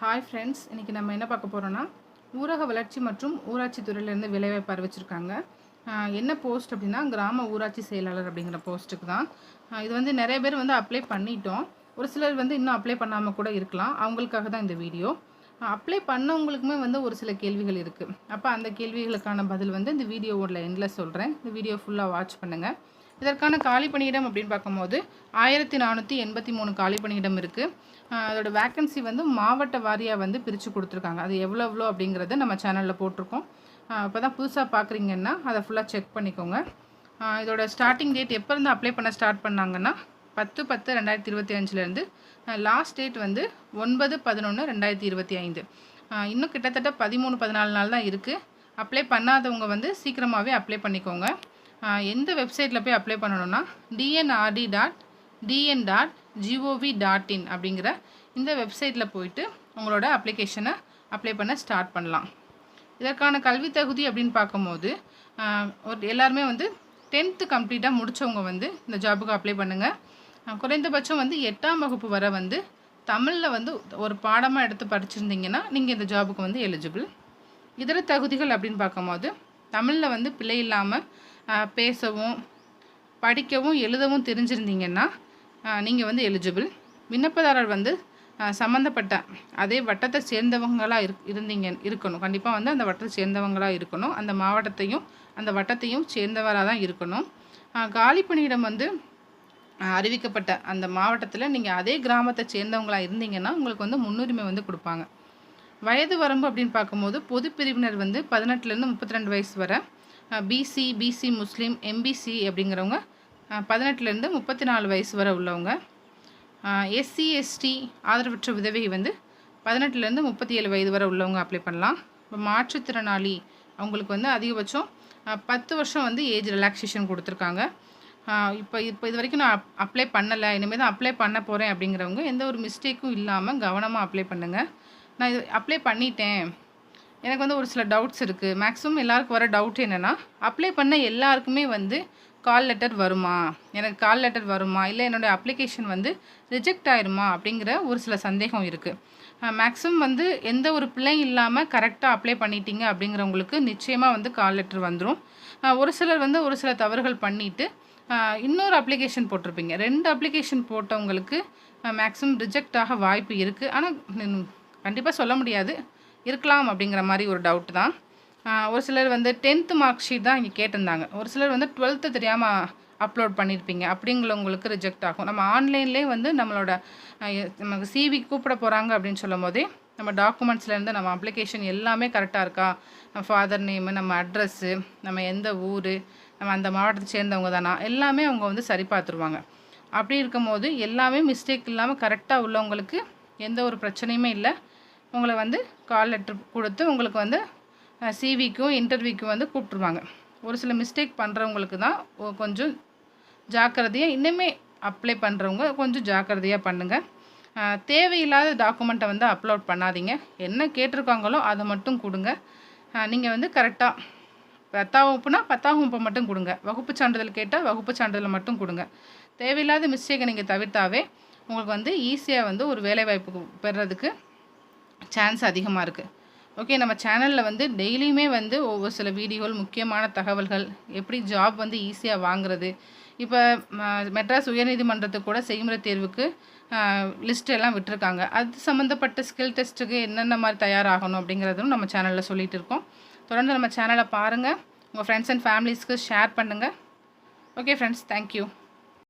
Hi friends இன்றைக்கி நம்ம என்ன பார்க்க போகிறோன்னா ஊரக வளர்ச்சி மற்றும் ஊராட்சி துறையிலேருந்து வேலைவாய்ப்பு அறிவிச்சிருக்காங்க என்ன போஸ்ட் அப்படின்னா கிராம ஊராட்சி செயலாளர் அப்படிங்கிற போஸ்ட்டுக்கு தான். இது வந்து நிறைய பேர் வந்து அப்ளை பண்ணிட்டோம். ஒரு சிலர் வந்து இன்னும் அப்ளை பண்ணாமல் கூட இருக்கலாம். அவங்களுக்காக தான் இந்த வீடியோ அப்ளை பண்ணவங்களுக்குமே வந்து ஒரு சில கேள்விகள் இருக்குது அப்போ அந்த கேள்விகளுக்கான பதில் வந்து இந்த வீடியோவோட எண்டில் சொல்கிறேன் இந்த வீடியோ ஃபுல்லாக வாட்ச் பண்ணுங்கள் இதற்கான காலி பணியிடம் அப்படின்னு பார்க்கும்போது ஆயிரத்தி நானூற்றி எண்பத்தி மூணு காலி பணியிடம் இருக்குது அதோட வேக்கன்சி வந்து மாவட்ட வாரியாக வந்து பிரித்து கொடுத்துருக்காங்க. அது எவ்வளோ எவ்வளோ அப்படிங்கிறத நம்ம சேனலில் போட்டிருக்கோம். இப்போ தான் புதுசாக பார்க்குறீங்கன்னா அதை ஃபுல்லாக செக் பண்ணிக்கோங்க. இதோட ஸ்டார்டிங் டேட் எப்போ இருந்து அப்ளை பண்ண ஸ்டார்ட் பண்ணாங்கன்னா பத்து பத்து ரெண்டாயிரத்தி இருபத்தி அஞ்சுலேருந்து லாஸ்ட் டேட் வந்து ஒன்பது பதினொன்று ரெண்டாயிரத்தி இருபத்தி ஐந்து. இன்னும் கிட்டத்தட்ட பதிமூணு பதினாலு நாள் தான் இருக்குது அப்ளை பண்ணாதவங்க வந்து சீக்கிரமாகவே அப்ளை பண்ணிக்கோங்க. எந்த வெப்சைட்டில் போய் அப்ளை பண்ணணும்னா TNRD dot TN dot GOV dot in அப்படிங்கிற இந்த வெப்சைட்டில் போயிட்டு உங்களோட அப்ளிகேஷனை அப்ளை பண்ண ஸ்டார்ட் பண்ணலாம். இதற்கான கல்வி தகுதி அப்படின்னு பார்க்கும்போது ஒரு எல்லாருமே வந்து டென்த்து கம்ப்ளீட்டாக முடித்தவங்க வந்து இந்த ஜாபுக்கு அப்ளை பண்ணுங்கள் குறைந்தபட்சம் வந்து எட்டாம் வகுப்பு வரை வந்து தமிழில் வந்து ஒரு பாடமாக எடுத்து படிச்சிருந்தீங்கன்னா நீங்கள் இந்த ஜாபுக்கு வந்து எலிஜிபிள் இதர தகுதிகள் அப்படின்னு பார்க்கும்போது தமிழில் வந்து பிழை இல்லாமல் பேசவும் படிக்கவும் எழுதவும் தெரிஞ்சிருந்தீங்கன்னா நீங்கள் வந்து எலிஜிபிள் விண்ணப்பதாரர் வந்து சம்மந்தப்பட்ட அதே வட்டத்தை சேர்ந்தவங்களாக இரு இருந்தீங்க இருக்கணும். கண்டிப்பாக வந்து அந்த வட்டத்தை சேர்ந்தவங்களாக இருக்கணும். அந்த மாவட்டத்தையும் அந்த வட்டத்தையும் சேர்ந்தவராக தான் இருக்கணும். காலிப்பணியிடம் காலி பணியிடம் வந்து அறிவிக்கப்பட்ட அந்த மாவட்டத்தில் நீங்கள் அதே கிராமத்தை சேர்ந்தவங்களா இருந்தீங்கன்னா உங்களுக்கு வந்து முன்னுரிமை வந்து கொடுப்பாங்க. வயது வரம்பு அப்படின்னு பார்க்கும்போது பொது பிரிவினர் வந்து பதினெட்டுலேருந்து முப்பத்தி ரெண்டு வயசு வரை பிசி பிசி முஸ்லீம் எம்பிசி அப்படிங்கிறவங்க பதினெட்டுலேருந்து முப்பத்தி நாலு வயசு வரை உள்ளவங்க. எஸ்சி எஸ்டி ஆதரவற்ற உதவி வந்து பதினெட்டுலேருந்து முப்பத்தி ஏழு வயது வரை உள்ளவங்க அப்ளை பண்ணலாம். இப்போ மாற்றுத்திறனாளி அவங்களுக்கு வந்து அதிகபட்சம் பத்து வருஷம் வந்து ஏஜ் ரிலாக்ஸேஷன் கொடுத்துருக்காங்க. இப்போ இப்போ இது வரைக்கும் நான் அப்ளை பண்ணலை. இனிமேல் தான் அப்ளை பண்ண போகிறேன் அப்படிங்கிறவங்க எந்த ஒரு மிஸ்டேக்கும் இல்லாமல் கவனமாக அப்ளை பண்ணுங்கள் நான் இது அப்ளை பண்ணிட்டேன். எனக்கு வந்து ஒரு சில டவுட்ஸ் இருக்குது மேக்ஸிமம் எல்லாருக்கும் வர டவுட் என்னென்னா அப்ளை பண்ண எல்லாருக்குமே வந்து கால் லெட்டர் வருமா? எனக்கு கால் லெட்டர் வருமா? இல்லை என்னுடைய அப்ளிகேஷன் வந்து ரிஜெக்ட் ஆயிருமா? அப்படிங்கிற ஒரு சில சந்தேகம் இருக்குது மேக்ஸிமம் வந்து எந்த ஒரு பிள்ளை இல்லாமல் கரெக்டாக அப்ளை பண்ணிட்டீங்க அப்படிங்கிறவங்களுக்கு நிச்சயமாக வந்து கால் லெட்டர் வந்துடும் ஒரு சிலர் வந்து ஒரு சில தவறுகள் பண்ணிவிட்டு இன்னொரு அப்ளிகேஷன் போட்டிருப்பீங்க. ரெண்டு அப்ளிகேஷன் போட்டவங்களுக்கு மேக்ஸிமம் ரிஜெக்ட் ஆக வாய்ப்பு இருக்குது ஆனால் கண்டிப்பாக சொல்ல முடியாது. இருக்கலாம் அப்படிங்கிற மாதிரி ஒரு டவுட் தான். ஒரு சிலர் வந்து டென்த்து மார்க் ஷீட் தான் இங்கே கேட்டிருந்தாங்க. ஒரு சிலர் வந்து டுவெல்த்து தெரியாமல் அப்லோட் பண்ணியிருப்பீங்க அப்படிங்கிறவங்களுக்கு ரிஜெக்ட் ஆகும். நம்ம ஆன்லைன்லேயே வந்து நம்மளோட நமக்கு சிவி கூப்பிட போகிறாங்க அப்படின்னு சொல்லும் போதே நம்ம டாக்குமெண்ட்ஸ்லேருந்து நம்ம அப்ளிகேஷன் எல்லாமே கரெக்டாக இருக்கா? நம்ம ஃபாதர் நேமு நம்ம அட்ரஸ்ஸு நம்ம எந்த ஊர் நம்ம அந்த மாவட்டத்தை சேர்ந்தவங்க தானா? எல்லாமே அவங்க வந்து சரி பார்த்துருவாங்க. அப்படி இருக்கும்போது எல்லாமே மிஸ்டேக் இல்லாமல் கரெக்டாக உள்ளவங்களுக்கு எந்த ஒரு பிரச்சனையுமே இல்லை. உங்களை வந்து கால் லெட்ரு கொடுத்து உங்களுக்கு வந்து சிவிக்கும் இன்டர்வியூக்கும் வந்து கூப்பிட்ருவாங்க ஒரு சில மிஸ்டேக் பண்ணுறவங்களுக்கு தான் கொஞ்சம் ஜாக்கிரதையாக இன்னுமே அப்ளை பண்ணுறவங்க கொஞ்சம் ஜாக்கிரதையாக பண்ணுங்கள் தேவையில்லாத டாக்குமெண்ட்டை வந்து அப்லோட் பண்ணாதீங்க. என்ன கேட்டிருக்காங்களோ அதை மட்டும் கொடுங்க. நீங்கள் வந்து கரெக்டாக பத்தாம் வகுப்புனா பத்தாம் வகுப்பை மட்டும் கொடுங்க. வகுப்பு சான்றிதழ் கேட்டால் வகுப்பு சான்றிதழ் மட்டும் கொடுங்க. தேவையில்லாத மிஸ்டேக்கை நீங்கள் தவிர்த்தாவே உங்களுக்கு வந்து ஈஸியாக வந்து ஒரு வேலைவாய்ப்பு பெறுறதுக்கு சான்ஸ் அதிகமாக இருக்குது ஓகே நம்ம சேனலில் வந்து டெய்லியுமே வந்து ஒவ்வொரு சில வீடியோகள் முக்கியமான தகவல்கள் எப்படி ஜாப் வந்து ஈஸியாக வாங்குறது. இப்போ மெட்ராஸ் உயர்நீதிமன்றத்துக்கு கூட செய்முறை தேர்வுக்கு லிஸ்ட் எல்லாம் விட்டுருக்காங்க. அது சம்மந்தப்பட்ட ஸ்கில் டெஸ்ட்டுக்கு என்னென்ன மாதிரி தயாராகணும் அப்படிங்கிறதும் நம்ம சேனலில் சொல்லிகிட்டு இருக்கோம். தொடர்ந்து நம்ம சேனலை பாருங்கள் உங்கள் ஃப்ரெண்ட்ஸ் அண்ட் ஃபேமிலிஸ்க்கு ஷேர் பண்ணுங்கள் ஓகே ஃப்ரெண்ட்ஸ் தேங்க்யூ